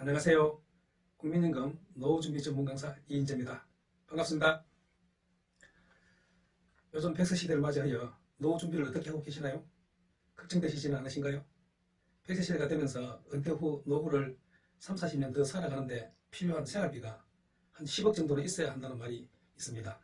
안녕하세요. 국민연금 노후준비 전문 강사 이인재입니다. 반갑습니다. 요즘 백세 시대를 맞이하여 노후 준비를 어떻게 하고 계시나요? 걱정되시지는 않으신가요? 백세 시대가 되면서 은퇴 후 노후를 3, 40년 더 살아가는데 필요한 생활비가 한 10억 정도는 있어야 한다는 말이 있습니다.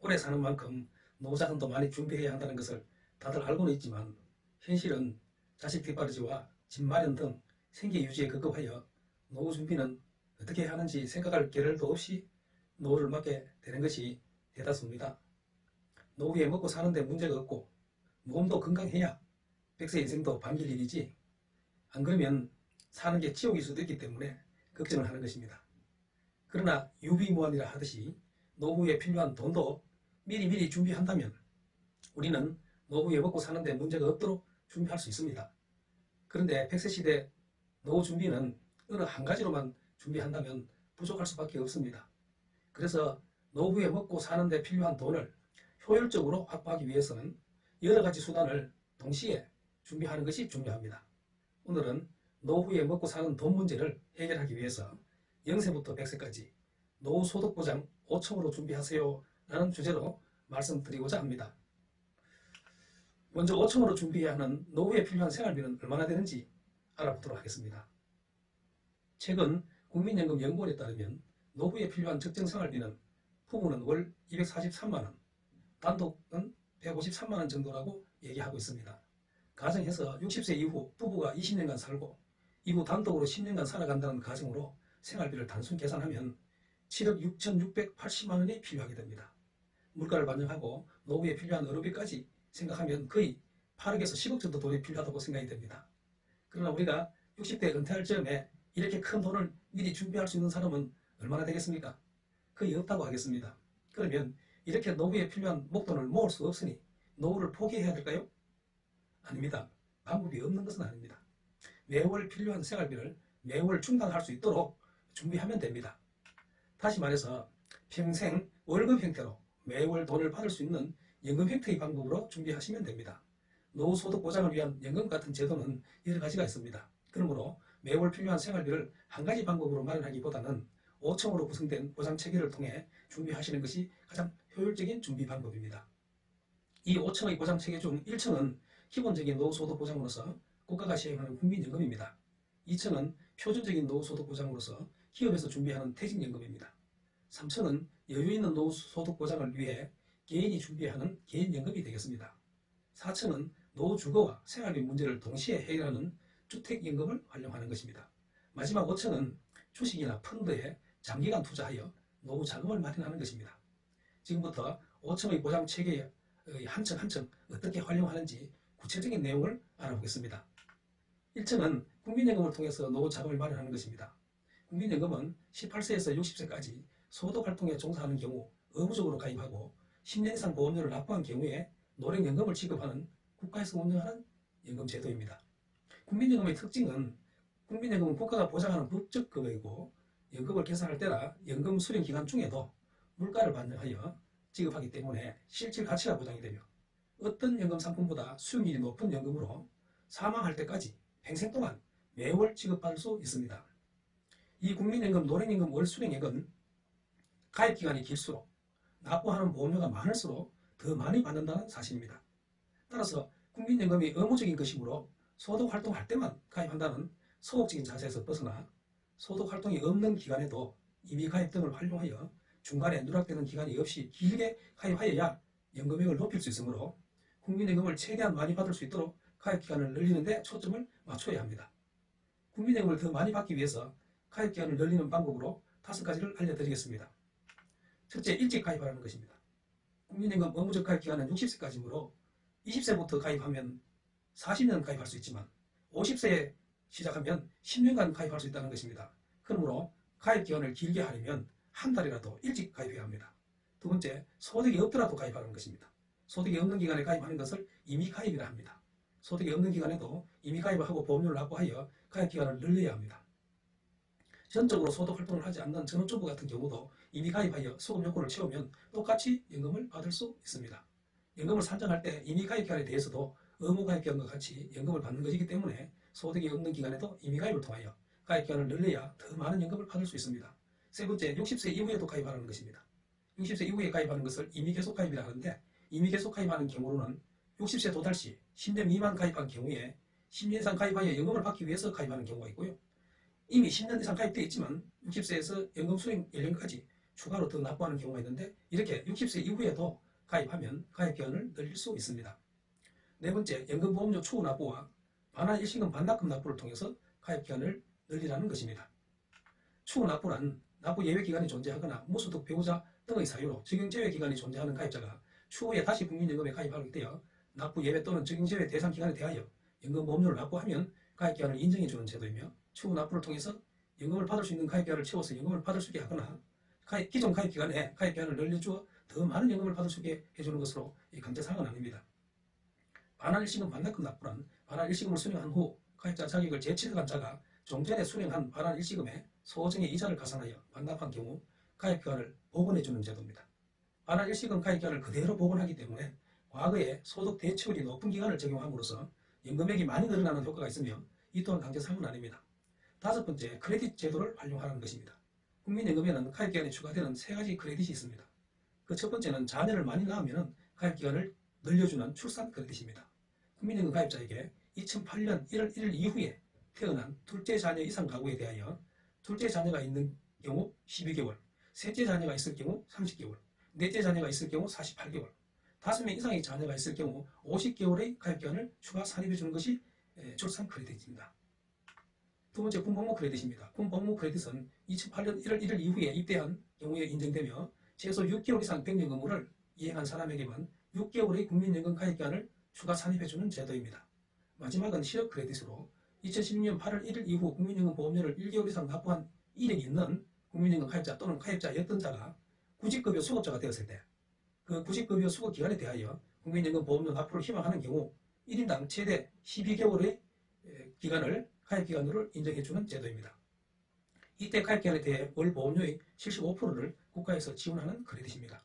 오래 사는 만큼 노후 자산도 많이 준비해야 한다는 것을 다들 알고는 있지만 현실은 자식 뒷바라지와 집 마련 등 생계 유지에 급급하여 노후 준비는 어떻게 하는지 생각할 겨를도 없이 노후를 맞게 되는 것이 대다수입니다. 노후에 먹고 사는데 문제가 없고 몸도 건강해야 백세 인생도 반길 일이지 안 그러면 사는 게 지옥일 수도 있기 때문에 걱정을 하는 것입니다. 그러나 유비무환이라 하듯이 노후에 필요한 돈도 미리미리 준비한다면 우리는 노후에 먹고 사는데 문제가 없도록 준비할 수 있습니다. 그런데 백세 시대 노후 준비는 어느 한 가지로만 준비한다면 부족할 수밖에 없습니다. 그래서 노후에 먹고 사는데 필요한 돈을 효율적으로 확보하기 위해서는 여러 가지 수단을 동시에 준비하는 것이 중요합니다. 오늘은 노후에 먹고 사는 돈 문제를 해결하기 위해서 0세부터 100세까지 노후 소득 보장 5층으로 준비하세요 라는 주제로 말씀드리고자 합니다. 먼저 5층으로 준비해야 하는 노후에 필요한 생활비는 얼마나 되는지 알아보도록 하겠습니다. 최근 국민연금 연구원에 따르면 노후에 필요한 적정 생활비는 부부는 월 243만원, 단독은 153만원 정도라고 얘기하고 있습니다. 가정해서 60세 이후 부부가 20년간 살고 이후 단독으로 10년간 살아간다는 가정으로 생활비를 단순 계산하면 7억 6,680만원이 필요하게 됩니다. 물가를 반영하고 노후에 필요한 의료비까지 생각하면 거의 8억에서 10억 정도 돈이 필요하다고 생각이 됩니다. 그러나 우리가 60대 은퇴할 즈음에 이렇게 큰 돈을 미리 준비할 수 있는 사람은 얼마나 되겠습니까? 거의 없다고 하겠습니다. 그러면 이렇게 노후에 필요한 목돈을 모을 수 없으니 노후를 포기해야 될까요? 아닙니다. 방법이 없는 것은 아닙니다. 매월 필요한 생활비를 매월 충당할 수 있도록 준비하면 됩니다. 다시 말해서 평생 월급 형태로 매월 돈을 받을 수 있는 연금 형태의 방법으로 준비하시면 됩니다. 노후소득 보장을 위한 연금 같은 제도는 여러 가지가 있습니다. 그러므로 매월 필요한 생활비를 한 가지 방법으로 마련하기보다는 5층으로 구성된 보장 체계를 통해 준비하시는 것이 가장 효율적인 준비 방법입니다. 이 5층의 보장 체계 중 1층은 기본적인 노후소득 보장으로서 국가가 시행하는 국민연금입니다. 2층은 표준적인 노후소득 보장으로서 기업에서 준비하는 퇴직연금입니다. 3층은 여유 있는 노후소득 보장을 위해 개인이 준비하는 개인연금이 되겠습니다. 4층은 노후주거와 생활비 문제를 동시에 해결하는 주택연금을 활용하는 것입니다. 마지막 5층은 주식이나 펀드에 장기간 투자하여 노후 자금을 마련하는 것입니다. 지금부터 5층의 보장 체계의 한층 한층 어떻게 활용하는지 구체적인 내용을 알아보겠습니다. 1층은 국민연금을 통해서 노후 자금을 마련하는 것입니다. 국민연금은 18세에서 60세까지 소득 활동에 종사하는 경우 의무적으로 가입하고 10년 이상 보험료를 납부한 경우에 노령연금을 지급하는 국가에서 운영하는 연금 제도입니다. 국민연금의 특징은 국민연금은 국가가 보장하는 법적 급여이고 연금을 계산할 때나 연금 수령 기간 중에도 물가를 반영하여 지급하기 때문에 실질 가치가 보장이 되며 어떤 연금 상품보다 수익률이 높은 연금으로 사망할 때까지 평생 동안 매월 지급받을 수 있습니다. 이 국민연금, 노령연금, 월수령액은 가입기간이 길수록 납부하는 보험료가 많을수록 더 많이 받는다는 사실입니다. 따라서 국민연금이 의무적인 것이므로 소득활동할 때만 가입한다는 소극적인 자세에서 벗어나 소득활동이 없는 기간에도 이미 가입 등을 활용하여 중간에 누락되는 기간이 없이 길게 가입하여야 연금액을 높일 수 있으므로 국민연금을 최대한 많이 받을 수 있도록 가입기간을 늘리는 데 초점을 맞춰야 합니다. 국민연금을 더 많이 받기 위해서 가입기간을 늘리는 방법으로 다섯 가지를 알려드리겠습니다. 첫째, 일찍 가입하라는 것입니다. 국민연금 의무적 가입기간은 60세까지므로 20세부터 가입하면 40년 가입할 수 있지만 50세에 시작하면 10년간 가입할 수 있다는 것입니다. 그러므로 가입 기간을 길게 하려면 한 달이라도 일찍 가입해야 합니다. 두 번째, 소득이 없더라도 가입하는 것입니다. 소득이 없는 기간에 가입하는 것을 이미 가입이라 합니다. 소득이 없는 기간에도 이미 가입을 하고 보험료를 납부하여 가입 기간을 늘려야 합니다. 전적으로 소득 활동을 하지 않는 전업주부 같은 경우도 이미 가입하여 소금 요건을 채우면 똑같이 연금을 받을 수 있습니다. 연금을 산정할 때 이미 가입 기간에 대해서도 의무 가입 기간과 같이 연금을 받는 것이기 때문에 소득이 없는 기간에도 이미 가입을 통하여 가입기간을 늘려야 더 많은 연금을 받을 수 있습니다. 세 번째, 60세 이후에도 가입하라는 것입니다. 60세 이후에 가입하는 것을 이미 계속 가입이라 하는데 이미 계속 가입하는 경우로는 60세 도달 시 10년 미만 가입한 경우에 10년 이상 가입하여 연금을 받기 위해서 가입하는 경우가 있고요. 이미 10년 이상 가입되어 있지만 60세에서 연금 수령 연령까지 추가로 더 납부하는 경우가 있는데 이렇게 60세 이후에도 가입하면 가입기간을 늘릴 수 있습니다. 네 번째, 연금보험료 추후 납부와 반환 일시금 반납금 납부를 통해서 가입기간을 늘리라는 것입니다. 추후 납부란 납부 예외 기간이 존재하거나 무소득 배우자 등의 사유로 적용제외 기간이 존재하는 가입자가 추후에 다시 국민연금에 가입하게 되어 납부 예외 또는 적용제외 대상 기간에 대하여 연금보험료를 납부하면 가입 기간을 인정해주는 제도이며 추후 납부를 통해서 연금을 받을 수 있는 가입기간을 채워서 연금을 받을 수 있게 하거나 가입, 기존 가입기간에 가입기간을 늘려주어 더 많은 연금을 받을 수 있게 해주는 것으로 이 강제사항은 아닙니다. 반환 일시금 반납금 납부란 반환 일시금을 수령한 후 가입자 자격을 재취득한 자가 종전에 수령한 반환 일시금에 소정의 이자를 가산하여 반납한 경우 가입기간을 복원해주는 제도입니다. 반환 일시금 가입기간을 그대로 복원하기 때문에 과거에 소득 대체율이 높은 기간을 적용함으로써 연금액이 많이 늘어나는 효과가 있으며 이 또한 강제사항은 아닙니다. 다섯 번째, 크레딧 제도를 활용하라는 것입니다. 국민연금에는 가입기간에 추가되는 세 가지 크레딧이 있습니다. 그 첫 번째는 자녀를 많이 낳으면 가입기간을 늘려주는 출산 크레딧입니다. 국민연금 가입자에게 2008년 1월 1일 이후에 태어난 둘째 자녀 이상 가구에 대하여 둘째 자녀가 있는 경우 12개월, 셋째 자녀가 있을 경우 30개월, 넷째 자녀가 있을 경우 48개월, 다섯 명 이상의 자녀가 있을 경우 50개월의 가입기간을 추가 산입해 주는 것이 에, 출산 크레딧입니다. 두 번째 군복무 크레딧입니다. 군복무 크레딧은 2008년 1월 1일 이후에 입대한 경우에 인정되며 최소 6개월 이상 병력 의무를 이행한 사람에게만 6개월의 국민연금 가입기간을 추가 산입해주는 제도입니다. 마지막은 실업 크레딧으로 2016년 8월 1일 이후 국민연금 보험료를 1개월 이상 납부한 이력이 있는 국민연금 가입자 또는 가입자였던 자가 구직급여 수급자가 되었을 때 그 구직급여 수급 기간에 대하여 국민연금 보험료 납부를 희망하는 경우 1인당 최대 12개월의 기간을 가입기간으로 인정해주는 제도입니다. 이때 가입기간에 대해 월 보험료의 75%를 국가에서 지원하는 크레딧입니다.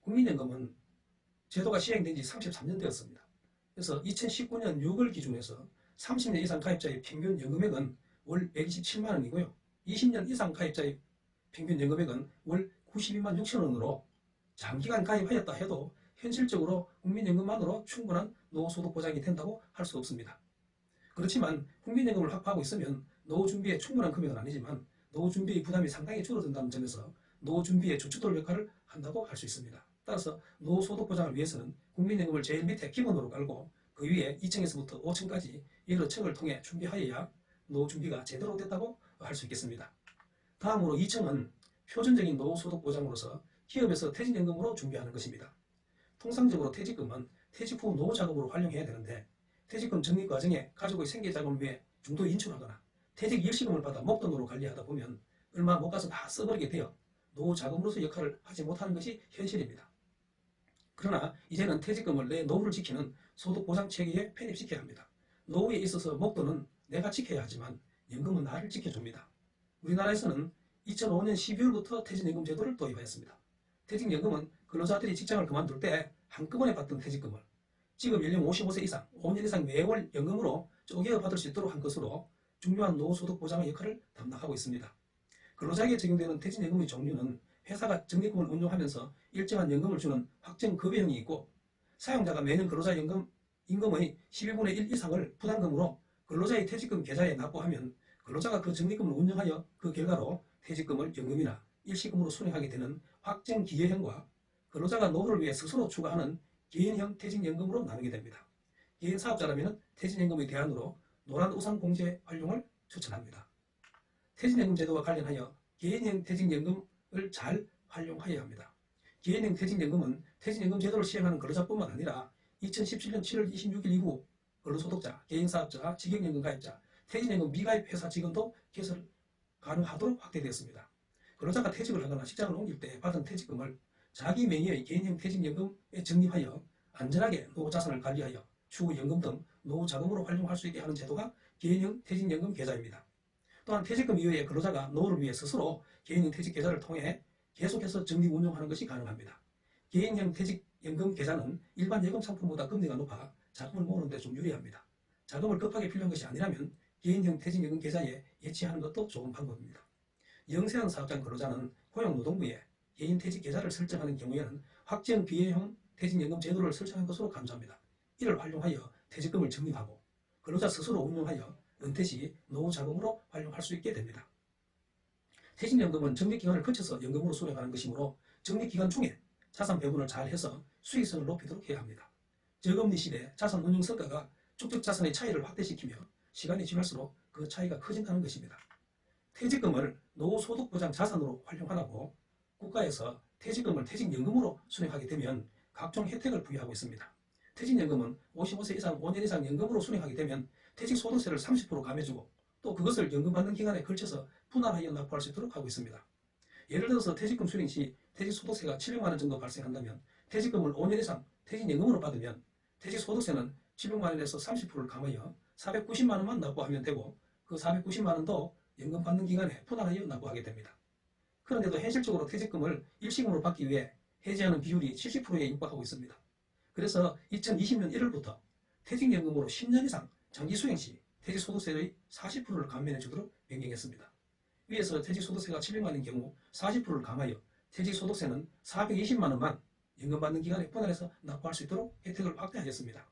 국민연금은 제도가 시행된 지 33년 되었습니다. 그래서 2019년 6월 기준에서 30년 이상 가입자의 평균 연금액은 월 127만 원이고요. 20년 이상 가입자의 평균 연금액은 월 92만 6천 원으로 장기간 가입하였다 해도 현실적으로 국민연금만으로 충분한 노후소득 보장이 된다고 할 수 없습니다. 그렇지만 국민연금을 확보하고 있으면 노후 준비에 충분한 금액은 아니지만 노후 준비의 부담이 상당히 줄어든다는 점에서 노후 준비의 주춧돌 역할을 한다고 할 수 있습니다. 따라서 노후 소득 보장을 위해서는 국민연금을 제일 밑에 기본으로 깔고 그 위에 2층에서부터 5층까지 여러 층을 통해 준비하여야 노후 준비가 제대로 됐다고 할 수 있겠습니다. 다음으로 2층은 표준적인 노후 소득 보장으로서 기업에서 퇴직연금으로 준비하는 것입니다. 통상적으로 퇴직금은 퇴직 후 노후 자금으로 활용해야 되는데 퇴직금 적립 과정에 가족의 생계 자금을 위해 중도 인출하거나 퇴직 일시금을 받아 목돈으로 관리하다 보면 얼마 못 가서 다 써버리게 되어 노후 자금으로서 역할을 하지 못하는 것이 현실입니다. 그러나 이제는 퇴직금을 내 노후를 지키는 소득 보장 체계에 편입시켜야 합니다. 노후에 있어서 목돈은 내가 지켜야 하지만 연금은 나를 지켜줍니다. 우리나라에서는 2005년 12월부터 퇴직연금 제도를 도입하였습니다. 퇴직연금은 근로자들이 직장을 그만둘 때 한꺼번에 받던 퇴직금을 지금 연령 55세 이상, 5년 이상 매월 연금으로 쪼개어 받을 수 있도록 한 것으로 중요한 노후소득 보장의 역할을 담당하고 있습니다. 근로자에게 적용되는 퇴직연금의 종류는 회사가 적립금을 운용하면서 일정한 연금을 주는 확정급여형이 있고 사용자가 매년 근로자 연금 임금의 11분의 1 이상을 부담금으로 근로자의 퇴직금 계좌에 납부하면 근로자가 그 적립금을 운영하여 그 결과로 퇴직금을 연금이나 일시금으로 수령하게 되는 확정기여형과 근로자가 노후를 위해 스스로 추가하는 개인형 퇴직연금으로 나누게 됩니다. 개인 사업자라면 퇴직연금의 대안으로 노란 우산 공제 활용을 추천합니다. 퇴직연금 제도와 관련하여 개인형 퇴직연금을 잘 활용해야 합니다. 개인형 퇴직연금은 퇴직연금 제도를 시행하는 근로자뿐만 아니라 2017년 7월 26일 이후 근로소득자, 개인사업자, 직영연금 가입자, 퇴직연금 미가입 회사 직원도 개설 가능하도록 확대되었습니다. 근로자가 퇴직을 하거나 직장을 옮길 때 받은 퇴직금을 자기 명의의 개인형 퇴직연금에 적립하여 안전하게 노후 자산을 관리하여 추후 연금 등 노후 자금으로 활용할 수 있게 하는 제도가 개인형 퇴직연금 계좌입니다. 또한 퇴직금 이후에 근로자가 노후를 위해 스스로 개인형 퇴직 계좌를 통해 계속해서 적립 운용하는 것이 가능합니다. 개인형 퇴직연금 계좌는 일반 예금 상품보다 금리가 높아 자금을 모으는 데 좀 유리합니다. 자금을 급하게 필요한 것이 아니라면 개인형 퇴직연금 계좌에 예치하는 것도 좋은 방법입니다. 영세한 사업장 근로자는 고용노동부에 개인 퇴직 계좌를 설정하는 경우에는 확정 비례형 퇴직연금 제도를 설정한 것으로 감사합니다. 이를 활용하여 퇴직금을 적립하고 근로자 스스로 운용하여 은퇴 시 노후 자금으로 활용할 수 있게 됩니다. 퇴직연금은 적립기간을 거쳐서 연금으로 수령하는 것이므로 적립기간 중에 자산 배분을 잘 해서 수익성을 높이도록 해야 합니다. 저금리 시대 자산 운용 성과가 축적 자산의 차이를 확대시키며 시간이 지날수록 그 차이가 커진다는 것입니다. 퇴직금을 노후소득보장 자산으로 활용하라고 국가에서 퇴직금을 퇴직연금으로 수령하게 되면 각종 혜택을 부여하고 있습니다. 퇴직연금은 55세 이상 5년 이상 연금으로 수령하게 되면 퇴직소득세를 30% 감해주고 또 그것을 연금받는 기간에 걸쳐서 분할하여 납부할 수 있도록 하고 있습니다. 예를 들어서 퇴직금 수령 시 퇴직소득세가 700만 원 정도 발생한다면 퇴직금을 5년 이상 퇴직연금으로 받으면 퇴직소득세는 700만 원에서 30%를 감하여 490만 원만 납부하면 되고 그 490만 원도 연금 받는 기간에 분할하여 납부하게 됩니다. 그런데도 현실적으로 퇴직금을 일시금으로 받기 위해 해지하는 비율이 70%에 육박하고 있습니다. 그래서 2020년 1월부터 퇴직연금으로 10년 이상 장기 수행 시 퇴직소득세의 40%를 감면해 주도록 변경했습니다. 위에서 퇴직소득세가 700만 원인 경우 40%를 감하여 퇴직소득세는 420만 원만 연금 받는 기간에 분할해서 납부할 수 있도록 혜택을 확대하였습니다.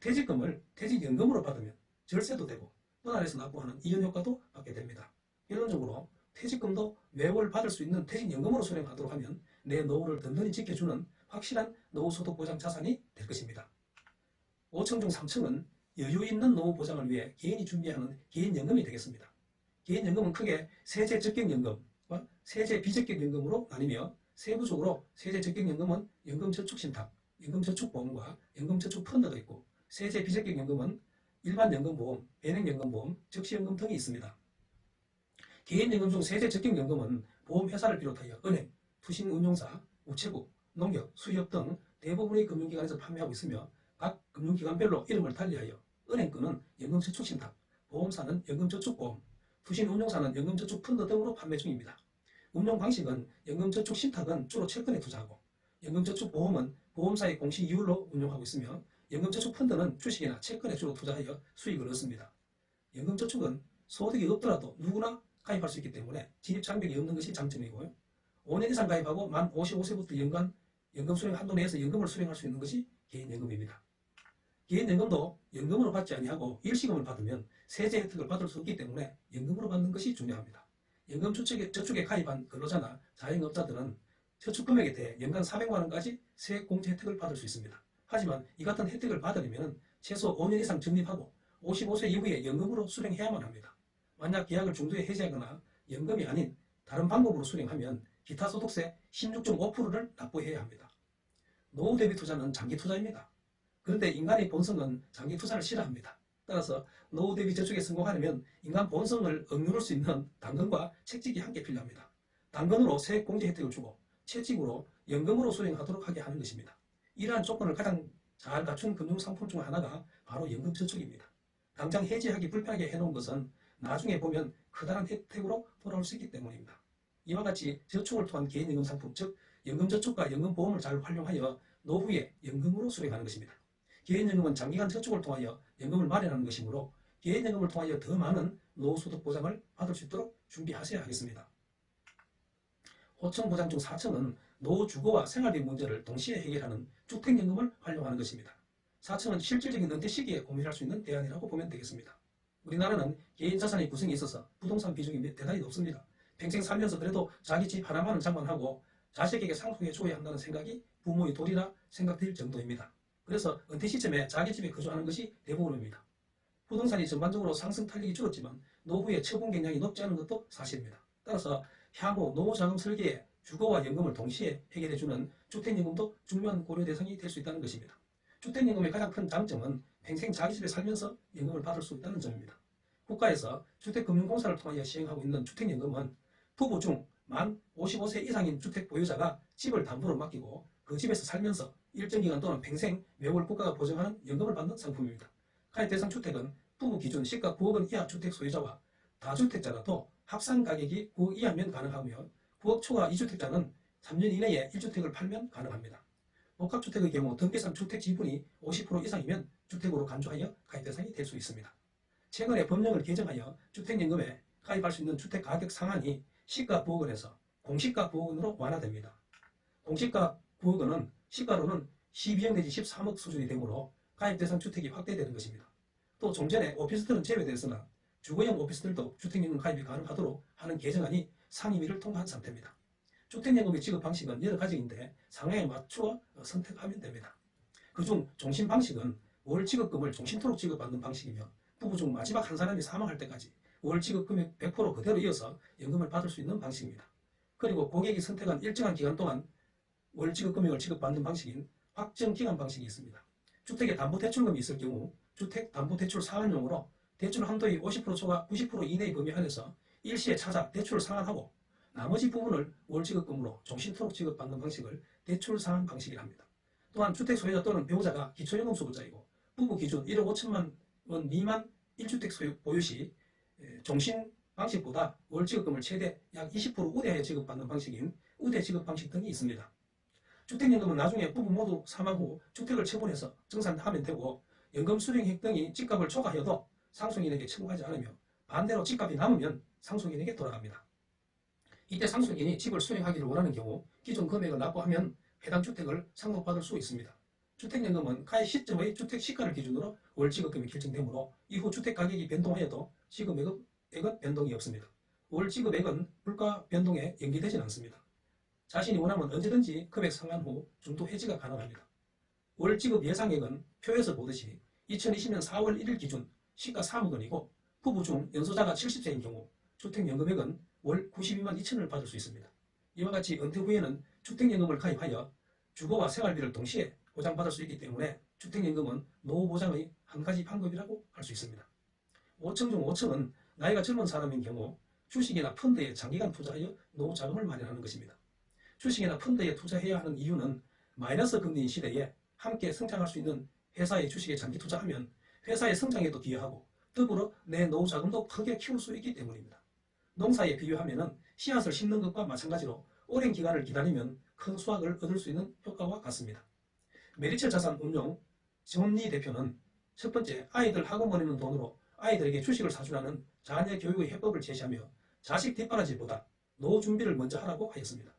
퇴직금을 퇴직연금으로 받으면 절세도 되고 분할해서 납부하는 이연 효과도 받게 됩니다. 결론적으로 퇴직금도 매월 받을 수 있는 퇴직연금으로 수령하도록 하면 내 노후를 든든히 지켜주는 확실한 노후소득 보장 자산이 될 것입니다. 5층 중 3층은 여유 있는 노후 보장을 위해 개인이 준비하는 개인연금이 되겠습니다. 개인연금은 크게 세제 적격연금과 세제 비적격연금으로 나뉘며 세부적으로 세제 적격연금은 연금저축신탁, 연금저축보험과 연금저축펀드가 있고 세제 비적격연금은 일반 연금보험, 배능연금보험, 적시연금 등이 있습니다. 개인연금 중 세제 적격연금은 보험회사를 비롯하여 은행, 투신운용사, 우체국, 농협, 수협 등 대부분의 금융기관에서 판매하고 있으며 각 금융기관별로 이름을 달리하여 은행권은 연금저축신탁, 보험사는 연금저축보험, 투신운용사는 연금저축펀드 등으로 판매 중입니다. 운용 방식은 연금저축신탁은 주로 채권에 투자하고 연금저축보험은 보험사의 공시 이율로 운용하고 있으며 연금저축펀드는 주식이나 채권에 주로 투자하여 수익을 얻습니다. 연금저축은 소득이 없더라도 누구나 가입할 수 있기 때문에 진입 장벽이 없는 것이 장점이고요. 5년 이상 가입하고 만 55세부터 연간 연금 수령 한도 내에서 연금을 수령할 수 있는 것이 개인연금입니다. 개인연금도 연금으로 받지 아니하고 일시금을 받으면 세제 혜택을 받을 수 없기 때문에 연금으로 받는 것이 중요합니다. 연금 저축에, 저축에 가입한 근로자나 자영업자들은 저축 금액에 대해 연간 400만 원까지 세액 공제 혜택을 받을 수 있습니다. 하지만 이 같은 혜택을 받으려면 최소 5년 이상 적립하고 55세 이후에 연금으로 수령해야만 합니다. 만약 계약을 중도에 해지하거나 연금이 아닌 다른 방법으로 수령하면 기타 소득세 16.5%를 납부해야 합니다. 노후 대비 투자는 장기 투자입니다. 그런데 인간의 본성은 장기 투자를 싫어합니다. 따라서 노후 대비 저축에 성공하려면 인간 본성을 억누를 수 있는 당근과 채찍이 함께 필요합니다. 당근으로 세액 공제 혜택을 주고 채찍으로 연금으로 수령하도록 하게 하는 것입니다. 이러한 조건을 가장 잘 갖춘 금융상품 중 하나가 바로 연금저축입니다. 당장 해지하기 불편하게 해놓은 것은 나중에 보면 커다란 혜택으로 돌아올 수 있기 때문입니다. 이와 같이 저축을 통한 개인연금 상품, 즉 연금저축과 연금보험을 잘 활용하여 노후에 연금으로 수령하는 것입니다. 개인연금은 장기간 저축을 통하여 연금을 마련하는 것이므로 개인연금을 통하여 더 많은 노후소득 보장을 받을 수 있도록 준비하셔야 하겠습니다. 호청 보장 중 4층은 노후 주거와 생활비 문제를 동시에 해결하는 주택연금을 활용하는 것입니다. 4층은 실질적인 은퇴 시기에 고민할 수 있는 대안이라고 보면 되겠습니다. 우리나라는 개인 자산의 구성에 있어서 부동산 비중이 대단히 높습니다. 평생 살면서 그래도 자기 집 하나만은 장만하고 자식에게 상속해 줘야 한다는 생각이 부모의 도리라 생각될 정도입니다. 그래서 은퇴 시점에 자기 집에 거주하는 것이 대부분입니다. 부동산이 전반적으로 상승 탄력이 줄었지만 노후에 처분 경량이 높지 않은 것도 사실입니다. 따라서 향후 노후자금 설계에 주거와 연금을 동시에 해결해주는 주택연금도 중요한 고려 대상이 될 수 있다는 것입니다. 주택연금의 가장 큰 장점은 평생 자기 집에 살면서 연금을 받을 수 있다는 점입니다. 국가에서 주택금융공사를 통하여 시행하고 있는 주택연금은 부부 중 만 55세 이상인 주택 보유자가 집을 담보로 맡기고 그 집에서 살면서 일정 기간 또는 평생 매월 국가가 보증하는 연금을 받는 상품입니다. 가입 대상 주택은 부부 기준 시가 9억 원 이하 주택 소유자와 다주택자라도 합산 가격이 9억 이하면 가능하며 9억 초과 2주택자는 3년 이내에 1주택을 팔면 가능합니다. 복합주택의 경우 등기상 주택 지분이 50% 이상이면 주택으로 간주하여 가입 대상이 될 수 있습니다. 최근에 법령을 개정하여 주택연금에 가입할 수 있는 주택 가격 상한이 시가 부억원에서 공시가 부억원으로 완화됩니다. 공시가 부억원은 시가로는 12억 내지 13억 수준이 되므로 가입 대상 주택이 확대되는 것입니다. 또 종전에 오피스텔은 제외되었으나 주거용 오피스텔도 주택연금 가입이 가능하도록 하는 개정안이 상임위를 통과한 상태입니다. 주택연금의 지급 방식은 여러 가지인데 상황에 맞추어 선택하면 됩니다. 그중 종신 방식은 월 지급금을 종신토록 지급받는 방식이며 부부 중 마지막 한 사람이 사망할 때까지 월 지급 금액 100% 그대로 이어서 연금을 받을 수 있는 방식입니다. 그리고 고객이 선택한 일정한 기간 동안 월 지급 금액을 지급받는 방식인 확정 기간 방식이 있습니다. 주택에 담보대출금이 있을 경우 주택담보대출 상환용으로 대출 한도의 50% 초과 90% 이내의 범위 안에서 일시에 찾아 대출을 상환하고 나머지 부분을 월 지급금으로 종신토록 지급받는 방식을 대출 상환 방식이라 합니다. 또한 주택 소유자 또는 배우자가 기초연금 수급자이고 부부 기준 1억 5천만 원 미만 1주택 소유 보유 시 에, 종신 방식보다 월 지급금을 최대 약 20% 우대하여 지급받는 방식인 우대 지급 방식 등이 있습니다. 주택연금은 나중에 부부 모두 사망 후 주택을 처분해서 정산하면 되고 연금 수령액 등이 집값을 초과해도 상속인에게 청구하지 않으며 반대로 집값이 남으면 상속인에게 돌아갑니다. 이때 상속인이 집을 수령하기를 원하는 경우 기존 금액을 납부하면 해당 주택을 상속받을 수 있습니다. 주택연금은 가입 시점의 주택 시가를 기준으로 월 지급금이 결정되므로 이후 주택 가격이 변동하여도 지급액은 변동이 없습니다. 월 지급액은 물가 변동에 연계되진 않습니다. 자신이 원하면 언제든지 금액 상환 후 중도 해지가 가능합니다. 월 지급 예상액은 표에서 보듯이 2020년 4월 1일 기준 시가 3억 원이고 부부 중 연소자가 70세인 경우 주택연금액은 월 92만 2천을 받을 수 있습니다. 이와 같이 은퇴 후에는 주택연금을 가입하여 주거와 생활비를 동시에 보장받을 수 있기 때문에 주택연금은 노후 보장의 한 가지 방법이라고 할 수 있습니다. 5층 중 5층은 나이가 젊은 사람인 경우 주식이나 펀드에 장기간 투자하여 노후 자금을 마련하는 것입니다. 주식이나 펀드에 투자해야 하는 이유는 마이너스 금리인 시대에 함께 성장할 수 있는 회사의 주식에 장기 투자하면 회사의 성장에도 기여하고 더불어 내 노후 자금도 크게 키울 수 있기 때문입니다. 농사에 비유하면 씨앗을 심는 것과 마찬가지로 오랜 기간을 기다리면 큰 수확을 얻을 수 있는 효과와 같습니다. 메리츠 자산 운용 정리 대표는 첫 번째 아이들 학원 보내는 돈으로 아이들에게 주식을 사주라는 자녀 교육의 해법을 제시하며 자식 뒷바라지보다 노후 준비를 먼저 하라고 하였습니다.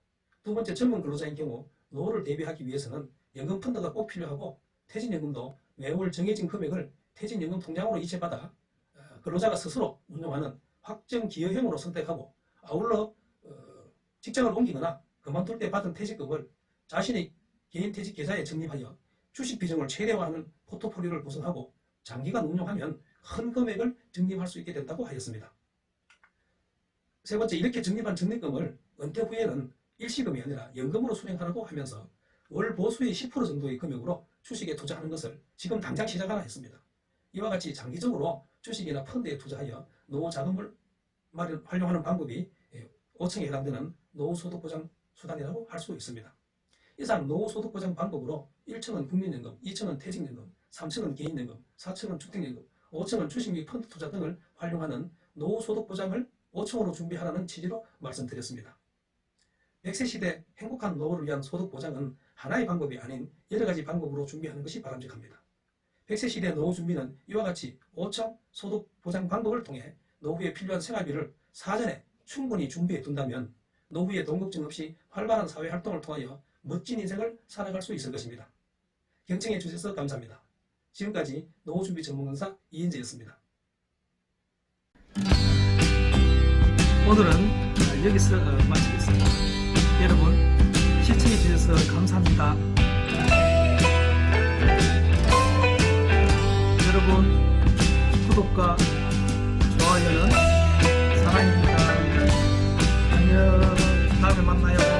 두 번째 젊은 근로자인 경우 노후를 대비하기 위해서는 연금 펀드가 꼭 필요하고 퇴직연금도 매월 정해진 금액을 퇴직연금 통장으로 이체받아 어, 근로자가 스스로 운용하는 확정 기여형으로 선택하고 아울러 어, 직장을 옮기거나 그만둘 때 받은 퇴직금을 자신의 개인 퇴직 계좌에 적립하여 주식 비중을 최대화하는 포트폴리오를 구성하고 장기간 운용하면 큰 금액을 적립할 수 있게 된다고 하였습니다. 세 번째 이렇게 적립한 적립금을 은퇴 후에는 일시금이 아니라 연금으로 수령하라고 하면서 월 보수의 10% 정도의 금액으로 주식에 투자하는 것을 지금 당장 시작하라 했습니다. 이와 같이 장기적으로 주식이나 펀드에 투자하여 노후 자금을 활용하는 방법이 5층에 해당되는 노후소득보장 수단이라고 할 수 있습니다. 이상 노후소득보장 방법으로 1층은 국민연금, 2층은 퇴직연금, 3층은 개인연금, 4층은 주택연금, 5층은 주식 및 펀드 투자 등을 활용하는 노후소득보장을 5층으로 준비하라는 취지로 말씀드렸습니다. 100세 시대 행복한 노후를 위한 소득보장은 하나의 방법이 아닌 여러 가지 방법으로 준비하는 것이 바람직합니다. 100세 시대 노후 준비는 이와 같이 5층 소득보장 방법을 통해 노후에 필요한 생활비를 사전에 충분히 준비해 둔다면 노후에 돈 걱정 없이 활발한 사회활동을 통하여 멋진 인생을 살아갈 수 있을 것입니다. 경청해 주셔서 감사합니다. 지금까지 노후준비 전문강사 이인재였습니다. 오늘은 여기서 어, 마치겠습니다. 여러분 시청해 주셔서 감사합니다. 여러분 구독과 좋아요는 사랑입니다. 안녕 다음에 만나요.